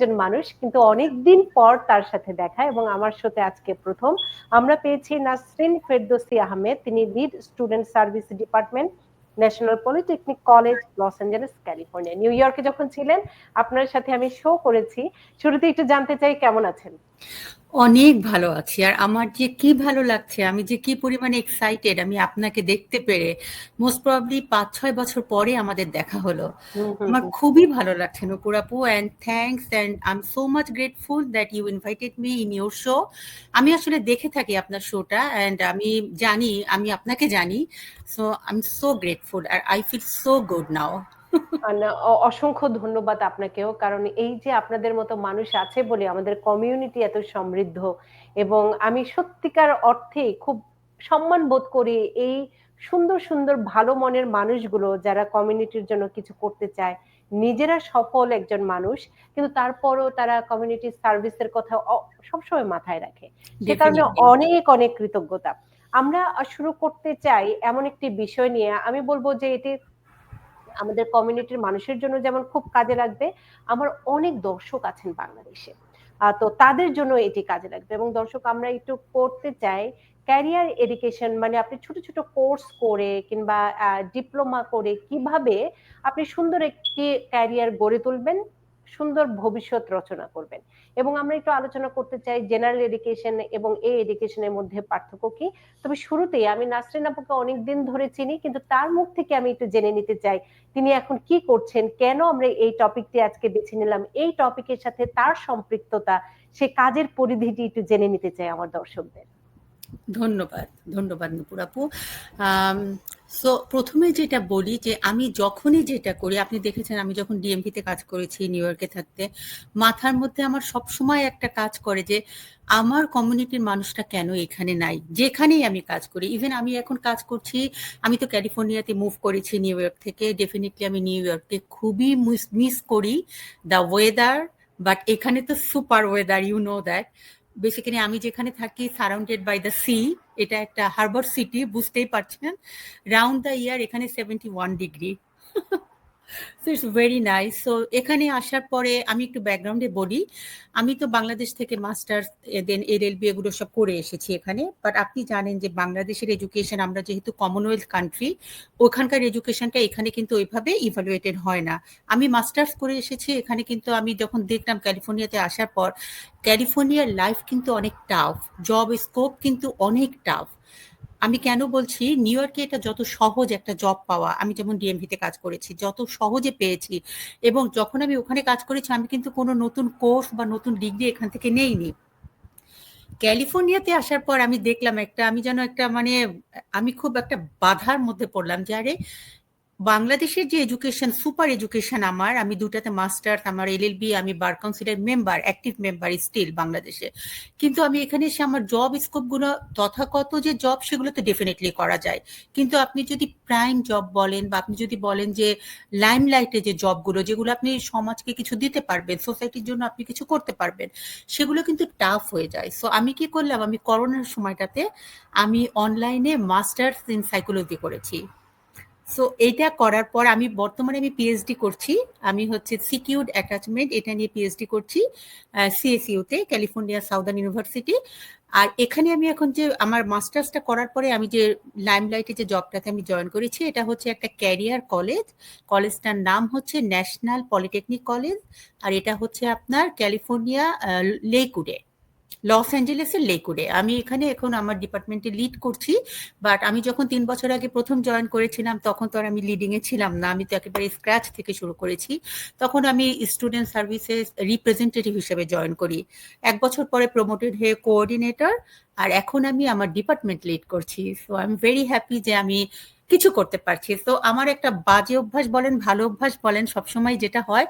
একজন মানুষ কিন্তু অনেক দিন পর তার সাথে দেখা এবং আমার সাথে আজকে প্রথম। আমরা পেয়েছি নাসরিন ফেরদোসি আহমেদ, তিনি lead student service department national polytechnic college Los Angeles California New ইয়র্কে যখন ছিলেন, আপনার সাথে আমি শো করেছি। শুরুতে একটু জানতে চাই কেমন আছেন? অনেক ভালো আছি। আর আমার যে কি ভালো লাগছে আমি যে কি পরিমাণে এক্সাইটেড আমি আপনাকে দেখতে পেরে মোস্ট প্রবাবলি পাঁচ ছয় বছর পরে আমাদের দেখা হলো। আমার খুবই ভালো লাগছে নপুর আপু and thanks and I am so much grateful that you invited me in your show আমি আসলে দেখে থাকি আপনার শোটা অ্যান্ড আমি জানি আমি আপনাকে জানি so I am so grateful R I feel so good now অসংখ্য ধন্যবাদ আপনাকেও। কারণ এই যে আপনাদের মতো মানুষ আছে বলে আমাদের কমিউনিটি এত সমৃদ্ধ এবং আমি সত্যিকার অর্থে খুব সম্মান বোধ করি এই সুন্দর সুন্দর ভালো মনের মানুষগুলো যারা কমিউনিটির জন্য কিছু করতে চায়। নিজেরা সফল একজন মানুষ কিন্তু তারপরও তারা কমিউনিটি সার্ভিসের কথা সবসময় মাথায় রাখে। সে কারণে অনেক অনেক কৃতজ্ঞতা। আমরা শুরু করতে চাই এমন একটি বিষয় নিয়ে। আমি বলব যে এটি আমাদের কমিউনিটির মানুষের জন্য যেমন খুব কাজে লাগবে, আমার অনেক দর্শক আছেন বাংলাদেশে। তো তাদের জন্য এটি কাজে লাগবে এবং দর্শক, আমরা একটু করতে চাই ক্যারিয়ার এডুকেশন মানে আপনি ছোট ছোট কোর্স করে কিংবা ডিপ্লোমা করে কীভাবে আপনি সুন্দর একটি ক্যারিয়ার গড়ে তুলবেন সুন্দর ভবিষ্যৎ রচনা করবেন। এবং আমরা একটু আলোচনা করতে চাই জেনারেল এডুকেশন এবং এই এডুকেশনের মধ্যে পার্থক্য কি? তবে শুরুতেই আমি নাসরিন আপুকে অনেকদিন ধরে চিনি, কিন্তু তার মুখ থেকে আমি একটু জেনে নিতে চাই, তিনি এখন কি করছেন, কেন আমরা এই টপিকটি আজকে বেছে নিলাম, এই টপিকের সাথে তার সম্পৃক্ততা, সে কাজের পরিধিটি একটু জেনে নিতে চাই আমার দর্শকদের। ধন্যবাদ ধন্যবাদ নুপুর আপু। সো প্রথমে যেটা বলি যে আমি যখনই যেটা করি, আপনি দেখেছেন আমি যখন ডিএমপিতে কাজ করেছি নিউ ইয়র্কে থাকতে, মাথার মধ্যে আমার সব সময় একটা কাজ করে যে আমার কমিউনিটির মানুষটা কেন এখানে নাই? যেখানেই আমি কাজ করি ইভেন আমি এখন কাজ করছি, আমি তো ক্যালিফোর্নিয়াতে মুভ করেছি নিউ ইয়র্ক থেকে ডেফিনেটলি আমি নিউ ইয়র্ককে খুবই মিস করি দ্য ওয়েদার বাট এখানে তো super weather you know that basically আমি যেখানে থাকি সারাউন্ডেড বাই দ্য সি এটা একটা হারবার সিটি বুঝতেই পারছেন? রাউন্ড দ্য ইয়ার এখানে seventy one degree so it's very nice so এখানে আসার পরে আমি একটু ব্যাকগ্রাউন্ডে বলি। আমি তো বাংলাদেশ থেকে মাস্টার্স দেন এল এল এগুলো সব করে এসেছি এখানে। বাট আপনি জানেন যে বাংলাদেশের এডুকেশন আমরা যেহেতু কমনওয়েলথ কান্ট্রি ওখানকার এডুকেশনটা এখানে কিন্তু ওইভাবে ইভালুয়েটেড হয় না। আমি মাস্টার্স করে এসেছি, এখানে কিন্তু আমি যখন দেখলাম ক্যালিফোর্নিয়াতে আসার পর ক্যালিফোর্নিয়ার লাইফ কিন্তু অনেক টাফ জব স্কোপ কিন্তু অনেক টাফ আমি কেন বলছি নিউ ইয়র্কে এটা যত সহজ একটা জব পাওয়া, আমি যেমন ডিএমভিতে কাজ করেছি, যত সহজে পেয়েছি এবং যখন আমি ওখানে কাজ করেছি, আমি কিন্তু কোনো নতুন কোর্স বা নতুন ডিগ্রি এখান থেকে নেইনি। ক্যালিফোর্নিয়াতে আসার পর আমি দেখলাম একটা, আমি যেন একটা মানে আমি খুব একটা বাধার মধ্যে পড়লাম যে, আরে বাংলাদেশের যে এডুকেশন, সুপার এডুকেশন আমার, আমি দুটাতে মাস্টার্স আমার এলএলবি আমি বার কাউন্সিলের মেম্বার, অ্যাক্টিভ মেম্বার স্টিল বাংলাদেশে। কিন্তু আমি এখানে এসে আমার জব স্কোপগুলো তথাকথ যে জব সেগুলো তো ডেফিনেটলি করা যায়। কিন্তু আপনি যদি প্রাইম জব বলেন বা আপনি যদি বলেন যে লাইমলাইটে যে জবগুলো যেগুলো আপনি সমাজকে কিছু দিতে পারবেন সোসাইটির জন্য আপনি কিছু করতে পারবেন, সেগুলো কিন্তু টাফ হয়ে যায়। সো আমি কি করলাম, আমি করোনার সময়টাতে আমি অনলাইনে মাস্টার্স ইন সাইকোলজি করেছি। সো এইটা করার পর আমি বর্তমানে আমি পিএইচডি করছি। আমি হচ্ছে সিকিউড অ্যাটাচমেন্ট এটা নিয়ে পিএইচডি করছি সিএসইউতে ক্যালিফোর্নিয়া সাউদার্ন ইউনিভার্সিটি আর এখানে আমি এখন যে আমার মাস্টার্সটা করার পরে আমি যে লাইমলাইটে যে জবটাতে আমি জয়েন করেছি, এটা হচ্ছে একটা ক্যারিয়ার কলেজ কলেজটার নাম হচ্ছে ন্যাশনাল পলিটেকনিক কলেজ আর এটা হচ্ছে আপনার ক্যালিফোর্নিয়া লেকুডে লস অ্যাঞ্জেলেসের লেকুডে আমি এখানে এখন আমার ডিপার্টমেন্টে লিড করছি বাট আমি যখন তিন বছর আগে প্রথম জয়েন করেছিলাম, তখন তো আর আমি লিডিং এ ছিলাম না। আমি তো একেবারে স্ক্র্যাচ থেকে শুরু করেছি। তখন আমি স্টুডেন্ট সার্ভিসেস রিপ্রেজেন্টেটিভ হিসেবে জয়েন করি। এক বছর পরে প্রমোটেড হয়ে কোঅর্ডিনেটর আর এখন আমি আমার ডিপার্টমেন্ট লিড করছি। So I am very happy যে আমি কিছু করতে পারছি। তো আমার একটা বাজে অভ্যাস বলেন, ভালো অভ্যাস বলেন, সবসময় যেটা হয়,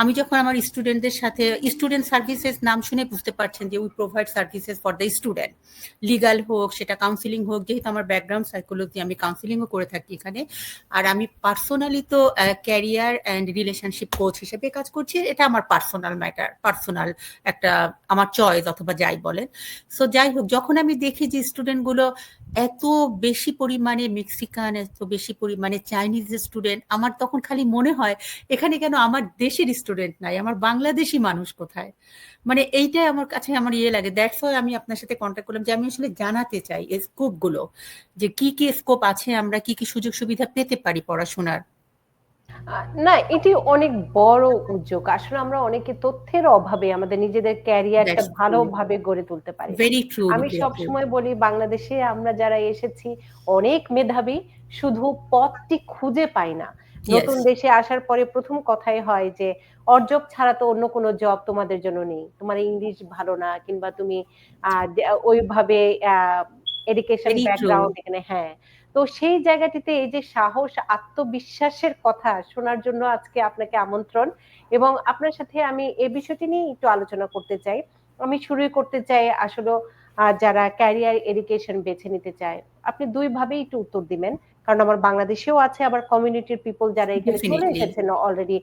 আমি যখন আমার স্টুডেন্টদের সাথে স্টুডেন্ট সার্ভিসেস নাম শুনে বুঝতে পারছেন যে we provide services for the student legal হোক, সেটা কাউন্সিলিং হোক, যেহেতু আমার ব্যাকগ্রাউন্ড সাইকোলজি আমি কাউন্সিলিংও করে থাকি এখানে। আর আমি পার্সোনালি তো ক্যারিয়ার অ্যান্ড রিলেশনশিপ কোচ হিসেবে কাজ করছি। এটা আমার পার্সোনাল ম্যাটার পার্সোনাল একটা, আমার চয়েস অথবা যাই বলেন। সো যাই হোক, যখন আমি দেখি যে স্টুডেন্টগুলো এত বেশি পরিমাণে মেক্সিকান এত বেশি পরিমাণে চাইনিজ স্টুডেন্ট আমার তখন খালি মনে হয় এখানে কেন আমার দেশের স্টুডেন্ট নাই, আমার বাংলাদেশি মানুষ কোথায়? মানে এইটাই আমার কাছে আমার ইয়ে লাগে। দ্যাটস ওয়াই আমি আপনার সাথে কন্ট্যাক্ট করলাম যে আমি আসলে জানাতে চাই স্কোপগুলো স্কোপগুলো, যে কি কি স্কোপ আছে, আমরা কি কি সুযোগ সুবিধা পেতে পারি পড়াশোনার। না এটি অনেক বড় উদ্যোগ। আসলে আমরা অনেকে তথ্যের অভাবে আমাদের নিজেদের ক্যারিয়ারটা ভালোভাবে গড়ে তুলতে পারি। আমি সবসময় বলি বাংলাদেশে আমরা যারা এসেছি অনেক মেধাবী শুধু পথটি খুঁজে পাই না। নতুন দেশে আসার পরে প্রথম কথাই হয় যে অর্জব ছাড়া তো অন্য কোনো জব তোমাদের জন্য নেই। তোমার ইংলিশ ভালো না কিংবা তুমি ওইভাবে এডুকেশন ব্যাকগ্রাউন্ড এখানে হ্যাঁ। তো সেই জায়গাটিতে এই যে সাহস, আত্মবিশ্বাসের কথা শোনার জন্য আজকে আপনাকে আমন্ত্রণ এবং আপনার সাথে আমি এ বিষয়টি নিয়ে একটু আলোচনা করতে চাই। আমি শুরুই করতে চাই আসলে যারা ক্যারিয়ার এডুকেশন বেছে নিতে চায়। আপনি দুই ভাবেই একটু উত্তর দিবেন। কারণ আমার বাংলাদেশেও আছে আবার কমিউনিটির পিপল যারা এখানে চলে এসেছেন অলরেডি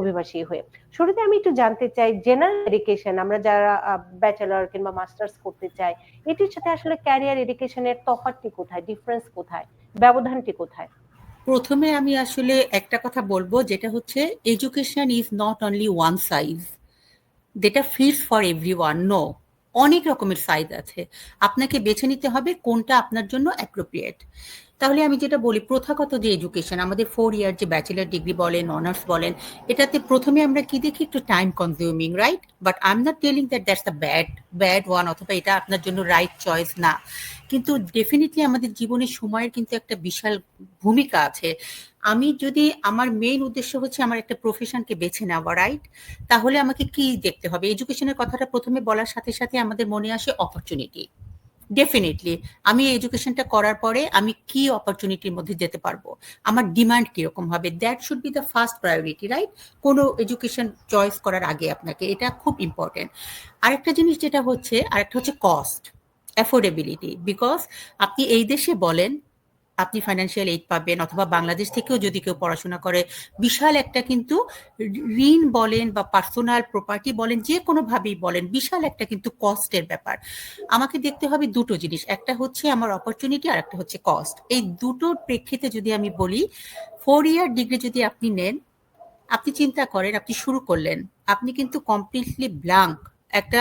অভিবাসী হয়ে। শুরুতে আমি একটু জানতে চাই জেনারেল এডুকেশন আমরা যারা ব্যাচেলর কিংবা মাস্টার্স করতে চাই এটির সাথে আসলে ক্যারিয়ার এডুকেশনের তফাৎটি কোথায় ডিফারেন্স কোথায় ব্যবধানটি কোথায়? প্রথমে আমি আসলে একটা কথা বলব যেটা হচ্ছে education is not only one size যেটা fits for everyone no অনেক রকমের সাইজ আছে। আপনাকে বেছে নিতে হবে কোনটা আপনার জন্য অ্যাপ্রোপ্রিয়েট তাহলে আমি যেটা বলি, প্রথাগত যে এডুকেশন আমাদের ফোর ইয়ার যে ব্যাচেলার ডিগ্রি বলেন অনার্স বলেন, এটাতে প্রথমে আমরা কি দেখি? একটু time consuming right but I am not telling that that's the bad bad one অথবা এটা আপনার জন্য রাইট চয়েস না। কিন্তু ডেফিনেটলি আমাদের জীবনের সময়ের কিন্তু একটা বিশাল ভূমিকা আছে। আমি যদি আমার মেইন উদ্দেশ্য হচ্ছে আমার একটা প্রফেশনকে বেছে নেওয়া রাইট তাহলে আমাকে কি দেখতে হবে? এডুকেশনের কথাটা প্রথমে বলার সাথে সাথে আমাদের মনে আসে অপরচুনিটি ডেফিনেটলি আমি এডুকেশনটা করার পরে আমি কি অপরচুনিটির মধ্যে যেতে পারব? আমার ডিমান্ড কীরকম হবে? That should be the first priority right কোনো এডুকেশন চয়েস করার আগে আপনাকে, এটা খুব ইম্পর্টেন্ট আরেকটা জিনিস যেটা হচ্ছে, আরেকটা হচ্ছে কস্ট অ্যাফোর্ডেবিলিটি বিকজ আপনি এই দেশে বলেন আপনি ফাইন্যান্সিয়াল এইড পাবেন অথবা বাংলাদেশ থেকেও যদি কেউ পড়াশোনা করে, বিশাল একটা কিন্তু ঋণ বলেন বা পার্সোনাল প্রপার্টি বলেন, যে কোনোভাবেই বলেন, বিশাল একটা কিন্তু কস্টের ব্যাপার। আমাকে দেখতে হবে দুটো জিনিস, একটা হচ্ছে আমার অপরচুনিটি আর একটা হচ্ছে কস্ট এই দুটোর প্রেক্ষিতে যদি আমি বলি ফোর ইয়ার ডিগ্রি যদি আপনি নেন, আপনি চিন্তা করেন, আপনি শুরু করলেন, আপনি কিন্তু কমপ্লিটলি ব্ল্যাঙ্ক একটা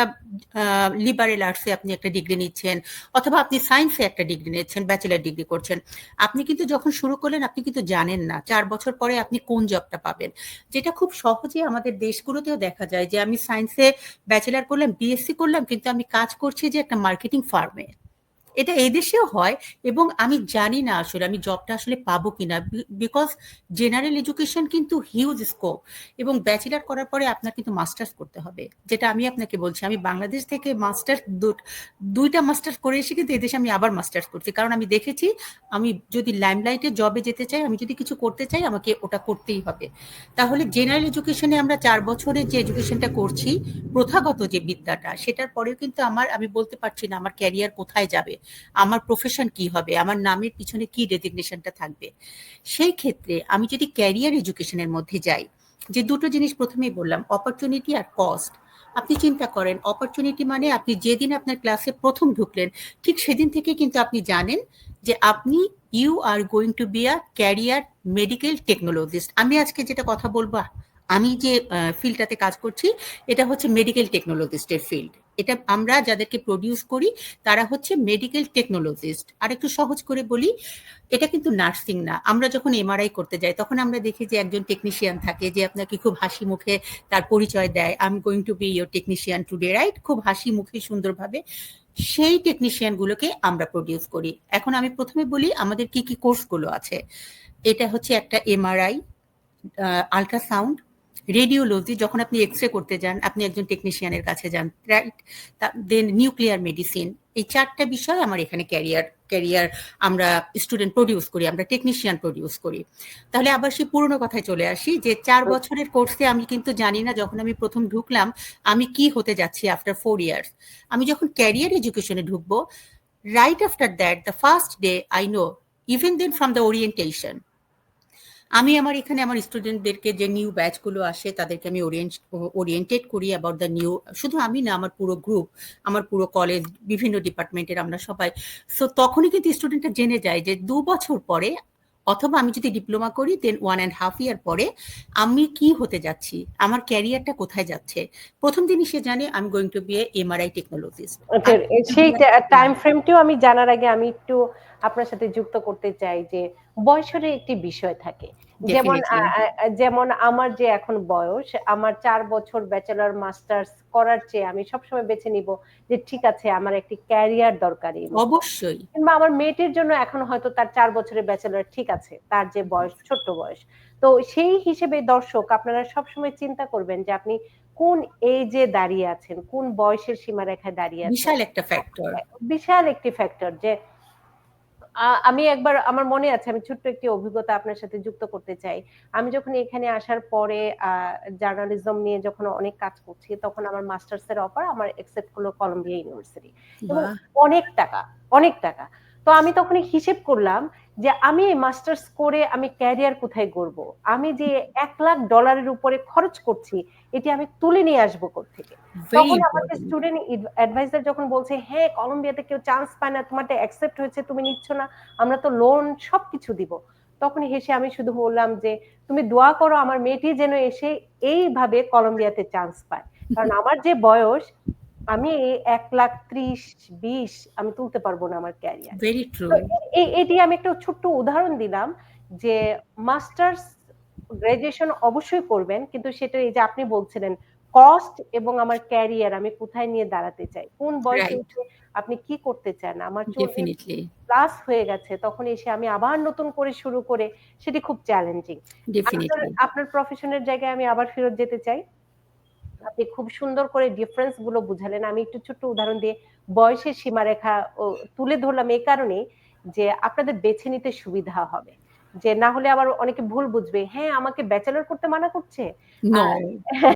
লিবারেল আর্টসে আপনি একটা ডিগ্রি নিচ্ছেন, অথবা আপনি সায়েন্সে একটা ডিগ্রি নিচ্ছেন ব্যাচেলার ডিগ্রি করছেন, আপনি কিন্তু যখন শুরু করলেন, আপনি কিন্তু জানেন না, চার বছর পরে আপনি কোন জবটা পাবেন। যেটা খুব সহজে আমাদের দেশগুলোতেও দেখা যায় যে, আমি সায়েন্সে ব্যাচেলার করলাম বিএসসি করলাম, কিন্তু আমি কাজ করছি যে একটা মার্কেটিং ফার্মে এটা এই দেশেও হয় এবং আমি জানি না আসলে আমি জবটা আসলে পাবো কিনা বিকজ জেনারেল এডুকেশন কিন্তু হিউজ স্কোপ এবং ব্যাচেলার করার পরে আপনার কিন্তু মাস্টার্স করতে হবে। যেটা আমি আপনাকে বলছি, আমি বাংলাদেশ থেকে মাস্টার্স দুইটা মাস্টার্স করে এসে কিন্তু এদেশে আমি আবার মাস্টার্স করছি। কারণ আমি দেখেছি, আমি যদি লাইমলাইটে জবে যেতে চাই, আমি যদি কিছু করতে চাই, আমাকে ওটা করতেই হবে। তাহলে জেনারেল এডুকেশনে আমরা চার বছরের যে এডুকেশনটা করছি, প্রথাগত যে বিদ্যাটা, সেটার পরেও কিন্তু আমার, আমি বলতে পারছি না আমার ক্যারিয়ার কোথায় যাবে। আমার প্রফেশন কি হবে? আমার নামের পিছনে কি ডেজিগনেশনটা থাকবে? সেই ক্ষেত্রে আমি যদি ক্যারিয়ার এডুকেশনের মধ্যে যাই, যে দুটো জিনিস প্রথমেই বললাম অপরচুনিটি আর কস্ট আপনি চিন্তা করেন অপরচুনিটি মানে আপনি যেদিন আপনার ক্লাসে প্রথম ঢুকলেন, ঠিক সেদিন থেকে কিন্তু আপনি জানেন যে আপনি you are going to be a career medical technologist আমি আজকে যেটা কথা বলব, আমি যে ফিল্ডটাতে কাজ করছি, এটা হচ্ছে মেডিকেল টেকনোলজিস্টের ফিল্ড এটা আমরা যাদেরকে প্রডিউস করি, তারা হচ্ছে মেডিকেল টেকনোলজিস্ট আর একটু সহজ করে বলি, এটা কিন্তু নার্সিং না। আমরা যখন এমআরআই করতে যাই, তখন আমরা দেখি যে একজন টেকনিশিয়ান থাকে যে আপনাকে খুব হাসি মুখে তার পরিচয় দেয় I am going to be your technician today right খুব হাসি মুখে, সুন্দরভাবে। সেই টেকনিশিয়ানগুলোকে আমরা প্রডিউস করি। এখন আমি প্রথমে বলি, আমাদের কি কি কোর্সগুলো আছে? এটা হচ্ছে একটা এমআরআই আলট্রাসাউন্ড রেডিওলজি যখন আপনি এক্স রে করতে যান আপনি একজন টেকনিশিয়ানের কাছে যান রাইট দেন নিউক্লিয়ার মেডিসিন এই চারটা বিষয় আমার এখানে ক্যারিয়ার ক্যারিয়ার আমরা স্টুডেন্ট প্রডিউস করি আমরা টেকনিশিয়ান প্রডিউস করি। তাহলে আবার সেই পুরনো কথায় চলে আসি যে চার বছরের কোর্সে আমি কিন্তু জানি না যখন আমি প্রথম ঢুকলাম আমি কি হতে যাচ্ছি আফটার ফোর ইয়ার্স আমি যখন ক্যারিয়ার এডুকেশনে ঢুকবো right after that the first day I know even then from the orientation আমি আমার এখানে আমার স্টুডেন্টদেরকে যে নিউ ব্যাচগুলো আসে তাদেরকে আমি ওরিয়েন্ট ওরিয়েন্টেড করি অ্যাবাউট দ্য নিউ শুধু আমি না আমার পুরো গ্রুপ আমার পুরো কলেজ বিভিন্ন ডিপার্টমেন্টের আমরা সবাই। সো তখনই কিন্তু স্টুডেন্টরা জেনে যায় যে দু বছর পরে অথবা আমি যদি ডিপ্লোমা করি then one and half year পরে আমি কি হতে যাচ্ছি আমার ক্যারিয়ারটা কোথায় যাচ্ছে? প্রথম দিনই সে জানে আমি going to be a MRI technologist সেই টাইম ফ্রেমটিও আমি জানার আগে আমি একটু আপনার সাথে যুক্ত করতে চাই যে বয়সের একটি বিষয় থাকে। যেমন যেমন আমার যে এখন বয়স আমার চার বছর ব্যাচেলর মাস্টার্স করার চেয়ে আমি সবসময় বেছে নিব যে ঠিক আছে আমার একটি ক্যারিয়ার দরকারি অবশ্যই। কিংবা আমার মেয়েটির জন্য এখন হয়তো তার চার বছরের ব্যাচেলর ঠিক আছে তার যে বয়স ছোট্ট বয়স। তো সেই হিসেবে দর্শক আপনারা সবসময় চিন্তা করবেন যে আপনি কোন এজে দাঁড়িয়ে আছেন কোন বয়সের সীমারেখায় দাঁড়িয়ে আছেন। বিশাল একটা ফ্যাক্টর বিশাল একটি ফ্যাক্টর যে আমি একবার আমার মনে আছে আমি ছোট্ট একটি অভিজ্ঞতা আপনার সাথে যুক্ত করতে চাই। আমি যখন এখানে আসার পরে জার্নালিজম নিয়ে যখন অনেক কাজ করছি তখন আমার মাস্টার্স এর অফার আমার একসেপ্ট করল কলম্বিয়া ইউনিভার্সিটি এবং অনেক টাকা অনেক টাকা। তো আমি তখন হিসেব করলাম যে আমি মাস্টার্স করে আমি ক্যারিয়ার কোথায় করব আমি যে এক লাখ ডলারের উপরে খরচ করছি এটি আমি তুলে নিয়ে আসব থেকে তখন আমাকে স্টুডেন্ট অ্যাডভাইজার যখন বলছে হ্যাঁ কলম্বিয়াতে কেউ চান্স পায় না তোমারটা অ্যাকসেপ্ট হয়েছে তুমি নিচ্ছ না আমরা তো লোন সবকিছু দিব। তখন হেসে আমি শুধু বললাম যে তুমি দোয়া করো আমার মেয়েটি যেন এসে এইভাবে কলম্বিয়াতে চান্স পায়। কারণ আমার যে বয়স আমি এক লাখ ত্রিশ বিশ আমি তুলতে পারব না আমার ক্যারিয়ার ভেরি ট্রু এটি আমি একটা ছোট্ট উদাহরণ দিলাম যে মাস্টার্স গ্রাজুয়েশন অবশ্যই করবেন কিন্তু সেটা এই যে আপনি বলছিলেন কস্ট এবং আমার ক্যারিয়ার আমি কোথায় নিয়ে দাঁড়াতে চাই? কোন বয়সে উঠে আপনি কি করতে চান? আমার প্লাস হয়ে গেছে তখন এসে আমি আবার নতুন করে শুরু করে সেটি খুব চ্যালেঞ্জিং আপনার প্রফেশনের জায়গায় আমি আবার ফেরত যেতে চাই? আপনি খুব সুন্দর করে ডিফারেন্সগুলো বুঝালেন। আমি একটু ছোট্ট উদাহরণ দিয়ে বয়সের সীমারেখা ও, তুলে ধরলাম এই কারণে যে আপনাদের বেছে নিতে সুবিধা হবে। যে না হলে আবার অনেকে ভুল বুঝবে হ্যাঁ আমাকে ব্যাচেলর করতে মানা করছে?